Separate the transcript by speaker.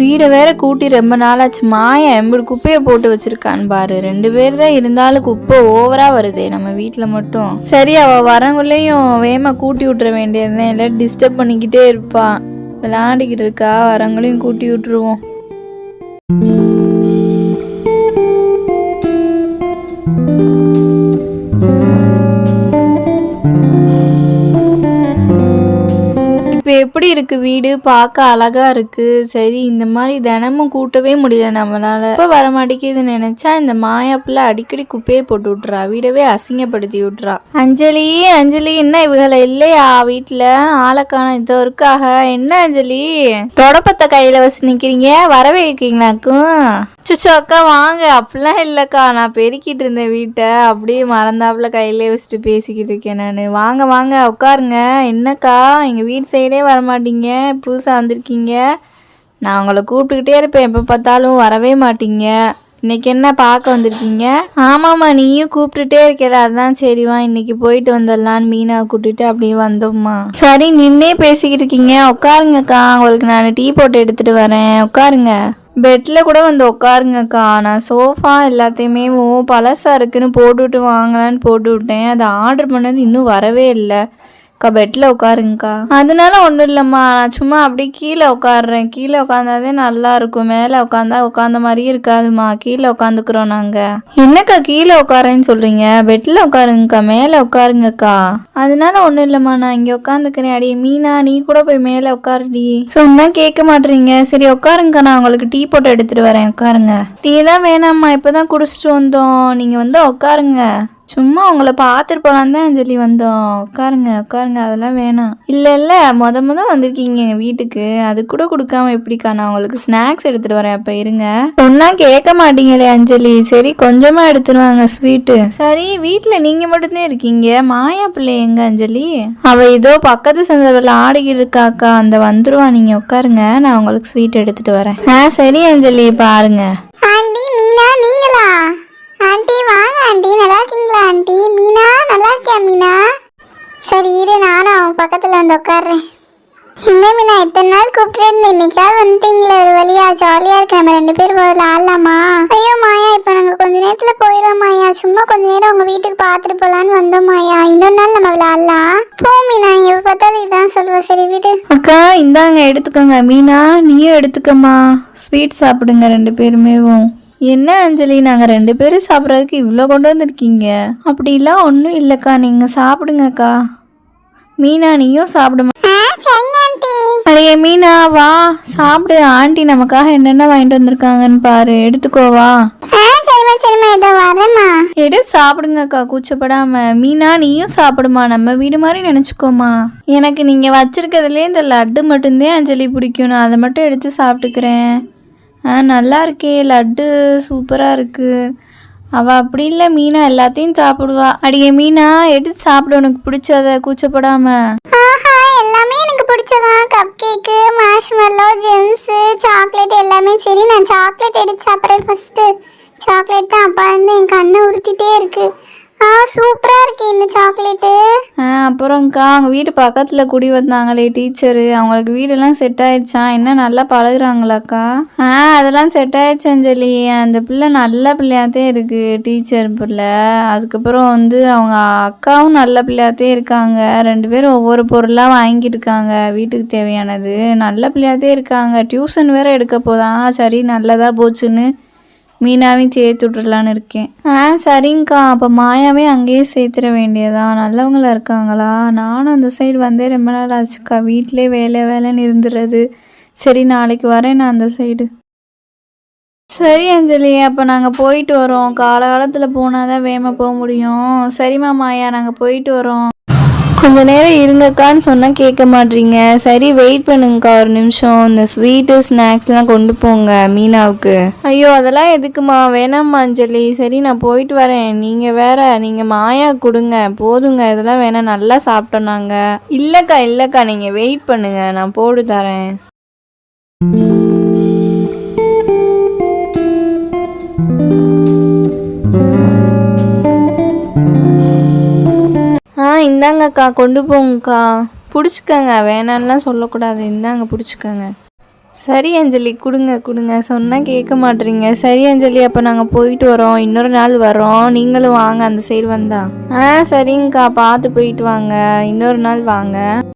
Speaker 1: வீடை வேற கூட்டி ரொம்ப நாளாச்சு. மாயா எம்படி குப்பையை போட்டு வச்சிருக்கான்னு பாரு. ரெண்டு பேர் தான் இருந்தாலும் குப்பை ஓவரா வருதே நம்ம வீட்டில் மட்டும். சரி அவ வரங்குள்ளேயும் வேமா கூட்டி விட்டுற வேண்டியதுதான் இல்லை டிஸ்டர்ப் பண்ணிக்கிட்டே இருப்பா. விளையாடிக்கிட்டு இருக்கா வரங்களையும் கூட்டி விட்டுருவோம். எப்படி இருக்கு வீடு? பார்க்க அழகா இருக்கு. சரி இந்த மாதிரி தினமும் கூட்டவே முடியல நம்மளால. இப்போ வர மாட்டேங்குதுன்னு இந்த மாயா பிள்ளை அடிக்கடி குப்பையை போட்டு விட்றா வீடவே அசிங்கப்படுத்தி விட்றா அஞ்சலி அஞ்சலி என்ன இவங்கள இல்லையா வீட்டில் ஆளக்கான இதோ இருக்காக. என்ன அஞ்சலி? தொடப்பத்தை கையில் வச்சு நிற்கிறீங்க வரவே இருக்கீங்களாக்கும் சுச்சோ அக்கா வாங்க. அப்படிலாம் இல்லைக்கா. நான் பெருக்கிட்டு இருந்தேன் வீட்டை. அப்படியே மறந்தாப்புல கையிலே வச்சுட்டு பேசிக்கிட்டு இருக்கேன் நான். வாங்க வாங்க உட்காருங்க. என்னக்கா? எங்கள் வீட்டு சைடே வரமாட்டீங்க. புதுசாக வந்திருக்கீங்க. நான் உங்களை கூப்பிட்டுக்கிட்டே இருப்பேன். எப்போ பார்த்தாலும் வரவே மாட்டீங்க. இன்னைக்கு என்ன பார்க்க வந்திருக்கீங்க? ஆமாம்மா நீயும் கூப்பிட்டுட்டே இருக்கிற அதான் சரிவா இன்னைக்கு போயிட்டு வந்துடலான்னு மீனா கூட்டிட்டு அப்படியே வந்தோம்மா. சரி நின்னே பேசிக்கிட்டு இருக்கீங்க. உட்காருங்கக்கா. உங்களுக்கு நான் டீ போட்டு எடுத்துட்டு வரேன். உட்காருங்க. பெட்டில் கூட வந்து உட்காருங்கக்கா. நான் சோஃபா எல்லாத்தையுமே ஓ பழசா இருக்குன்னு போட்டுவிட்டு வாங்கலான்னு போட்டு விட்டேன் அதை ஆர்டர் பண்ணது இன்னும் வரவே இல்லை. அக்கா பெட்டில் உட்காருங்கக்கா. அதனால ஒன்றும் இல்லைம்மா. நான் சும்மா அப்படியே கீழே உட்காடுறேன் கீழே உட்காந்தாதே நல்லா இருக்கும். மேலே உட்காந்தா உட்காந்த மாதிரியே இருக்காதுமா கீழே உட்காந்துக்கிறோம் நாங்கள் என்னக்கா கீழே உட்காரேன்னு சொல்கிறீங்க பெட்டில் உட்காருங்கக்கா. மேலே உட்காருங்கக்கா. அதனால ஒன்றும் இல்லைம்மா. நான் இங்கே உட்காந்துக்கிறேன் அடி மீனா நீ கூட போய் மேலே உட்காருடி. சொன்னா கேட்க மாட்டீங்க சரி உட்காருங்கக்கா. நான் உங்களுக்கு டீ போட்டு எடுத்துகிட்டு வரேன். உட்காருங்க. டீலாம் வேணாம்மா. இப்போ தான் குடிச்சிட்டு வந்தோம். நீங்கள் வந்து உட்காருங்க. சும்மா உங்களை பார்த்துட்டு போலான்னு தான் அஞ்சலி வந்தோம். உட்காருங்க உட்காருங்க அதெல்லாம் வேணாம். இல்லை இல்லை மொத முத வந்திருக்கீங்க எங்கள் வீட்டுக்கு. அது கூட கொடுக்காம எப்படிக்கா நான் உங்களுக்கு ஸ்நாக்ஸ் எடுத்துகிட்டு வரேன். அப்போ இருங்க. ஒன்றா கேட்க மாட்டீங்களே அஞ்சலி. சரி கொஞ்சமாக எடுத்துருவாங்க ஸ்வீட்டு சரி வீட்டில் நீங்கள் மட்டும்தான் இருக்கீங்க. மாயா பிள்ளை எங்க அஞ்சலி? அவள் இதோ பக்கத்து சந்தர்ப்பில் ஆடிக்கிட்டு இருக்காக்கா. அந்த வந்துருவா நீங்கள் உட்காருங்க. நான் உங்களுக்கு ஸ்வீட் எடுத்துகிட்டு வரேன். ஆ சரி அஞ்சலி பாருங்க.
Speaker 2: ஆண்டி மீனா நீங்களா? ஆண்டி வாங்க ஆண்டி. நல்லா இருக்கீங்களா ஆண்டி? மீனா நல்லா இருக்கியா மீனா? சரி இரு நானும் அவன் பக்கத்தில் வந்து உட்காடுறேன் என்ன மீனா இத்தனை நாள் கூப்பிட்டுருந்தேன் இன்னைக்காவது வந்துட்டீங்களே ஒரு வழியா? ஜாலியாக இருக்கு. நம்ம ரெண்டு பேரும் போகல ஆடலாமா? ஐயோ மாயா இப்போ நாங்கள் கொஞ்ச நேரத்தில் போயிடுவோம் மாயா. சும்மா கொஞ்ச நேரம் உங்கள் வீட்டுக்கு பார்த்துட்டு போகலான்னு வந்தோம் மாயா. இன்னொரு நாள் நம்ம விளாட்லாம் போ மீனா. எப்போ பார்த்தாலும் இதான் சொல்லுவேன் சரி வீடு.
Speaker 1: அக்கா இந்தாங்க எடுத்துக்கோங்க. மீனா நீயும் எடுத்துக்கம்மா. ஸ்வீட் சாப்பிடுங்க ரெண்டு பேருமேவும் என்ன அஞ்சலி நாங்கள் ரெண்டு பேரும் சாப்பிட்றதுக்கு இவ்வளோ கொண்டு வந்திருக்கீங்க? அப்படிலாம் ஒன்றும் இல்லைக்கா நீங்கள் சாப்பிடுங்கக்கா. மீனா நீயும் சாப்பிடுமா அடைய மீனா வா. சாப்பிடு. ஆண்டி நமக்காக என்னென்ன வாங்கிட்டு வந்திருக்காங்கன்னு பாரு. எடுத்துக்கோ வா.
Speaker 2: ஆ சரிம்மா சரிம்மா. இதோ வரேம்மா.
Speaker 1: எடு சாப்பிடுங்கக்கா கூச்சப்படாம. மீனா நீயும் சாப்பிடுமா. நம்ம வீடு மாதிரி நினச்சிக்கோமா. எனக்கு நீங்கள் வச்சிருக்கிறதுலே இந்த லட்டு மட்டும்தான் அஞ்சலி பிடிக்கும் நான் அதை மட்டும் எடுத்து சாப்பிட்டுக்கிறேன். ஆ நல்லா இருக்கே லட்டு சூப்பராக இருக்குது அவள் அப்படி இல்லை மீனா எல்லாத்தையும் சாப்பிடுவா. அடியே மீனா எடுத்து சாப்பிடு உனக்கு பிடிச்சத கூச்சப்படாம.
Speaker 2: எல்லாமே எனக்கு பிடிச்சதான் cup cake marshmallow Gems chocolate எல்லாமே சரி. நான் சாக்லேட் எடுத்து சாப்பிட்றேன் ஃபஸ்ட்டு சாக்லேட் தான் அப்பா வந்து என் கண்ணை உறுத்திட்டே இருக்குது ஆ சூப்பராக இருக்கு இந்த சாக்லேட்டு.
Speaker 1: அப்புறம்க்கா அவங்க வீட்டு பக்கத்தில் குடி வந்தாங்களே டீச்சரு. அவங்களுக்கு வீடெல்லாம் செட் ஆயிடுச்சா? என்ன நல்லா பழகுறாங்களாக்கா? ஆ அதெல்லாம் செட் ஆயிடுச்சு அஞ்சலி. அந்த பிள்ளை நல்ல பிள்ளையாத்தே இருக்கு டீச்சர் பிள்ளை. அதுக்கப்புறம் வந்து அவங்க அக்காவும் நல்ல பிள்ளையாத்தே இருக்காங்க. ரெண்டு பேரும் ஒவ்வொரு பொருளாக வாங்கிட்டு இருக்காங்க. வீட்டுக்கு தேவையானது. நல்ல பிள்ளையாத்தே இருக்காங்க. டியூஷன் வேற எடுக்க போதான் சரி நல்லதா போச்சுன்னு மீனாவையும் சேர்த்து விட்டுறலான்னு இருக்கேன். ஆ சரிங்கக்கா. அப்போ மாயாவே அங்கேயே சேர்த்துட வேண்டியதா நல்லவங்களா இருக்காங்களா? நானும் அந்த சைடு வந்தே ரொம்ப நாள் ஆச்சுக்கா. வீட்டிலே வேலை வேலைன்னு இருந்துடுறது சரி நாளைக்கு வரேன் நான் அந்த சைடு சரி அஞ்சலி. அப்போ நாங்கள் போயிட்டு வரோம். காலகாலத்தில் போனால் தான் வேகமாக போக முடியும். சரிம்மா மாயா. நாங்கள் போயிட்டு வரோம். கொஞ்ச நேரம் இருங்கக்கான்னு சொன்னால் கேட்க மாட்றீங்க சரி வெயிட் பண்ணுங்கக்கா ஒரு நிமிஷம். இந்த ஸ்வீட்டு ஸ்நாக்ஸ்லாம் கொண்டு போங்க மீனாவுக்கு. ஐயோ அதெல்லாம் எதுக்குமா? வேணாம்மா அஞ்சலி. சரி நான் போயிட்டு வரேன். நீங்கள் வேற நீங்கள் மாயா கொடுங்க. போதுங்க இதெல்லாம் வேணாம். நல்லா சாப்பிட்டோம் நாங்கள் இல்லைக்கா இல்லைக்கா நீங்கள் வெயிட் பண்ணுங்கள் நான் போட்டு தரேன். இந்தாங்கக்கா கொண்டு போங்கக்கா. பிடிச்சிக்கங்க வேணான்லாம் சொல்லக்கூடாது. இந்தாங்க பிடிச்சிக்கங்க. சரி அஞ்சலி கொடுங்க கொடுங்க. சொன்னால் கேட்க மாட்றீங்க சரி அஞ்சலி அப்போ நாங்கள் போயிட்டு வரோம். இன்னொரு நாள் வரோம். நீங்களும் வாங்க அந்த சைடு வந்தா. ஆ சரிங்கக்கா. பார்த்து போயிட்டு வாங்க. இன்னொரு நாள் வாங்க.